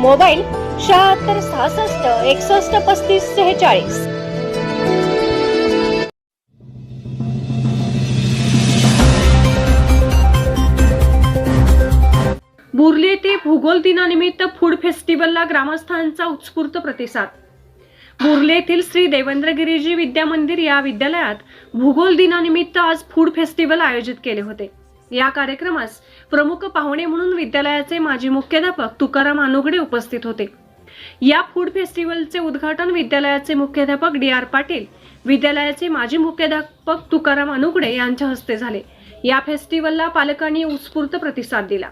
Mobile शहात्तर सहासष्ट एकसष्ट पस्तीस सेहेचाळीस. बुर्ली येथे भूगोल दिनानिमित्त फूड फेस्टिवलला ग्रामस्थांचा उत्स्फूर्त प्रतिसाद. बुर्ले येथील श्री देवेंद्र गिरीजी विद्या मंदिर या विद्यालयात भूगोल दिनानिमित्त आज फूड फेस्टिवल आयोजित केले होते. या कार्यक्रमास प्रमुख पाहुणे म्हणून विद्यालयाचे माजी मुख्याध्यापक तुकाराम अनुगडे उपस्थित होते. या फूड फेस्टिवलचे उद्घाटन विद्यालयाचे मुख्याध्यापक डी आर पाटील विद्यालयाचे माजी मुख्याध्यापक तुकाराम अनुगडे यांच्या हस्ते झाले. या फेस्टिवलला पालकांनी उत्स्फूर्त प्रतिसाद दिला.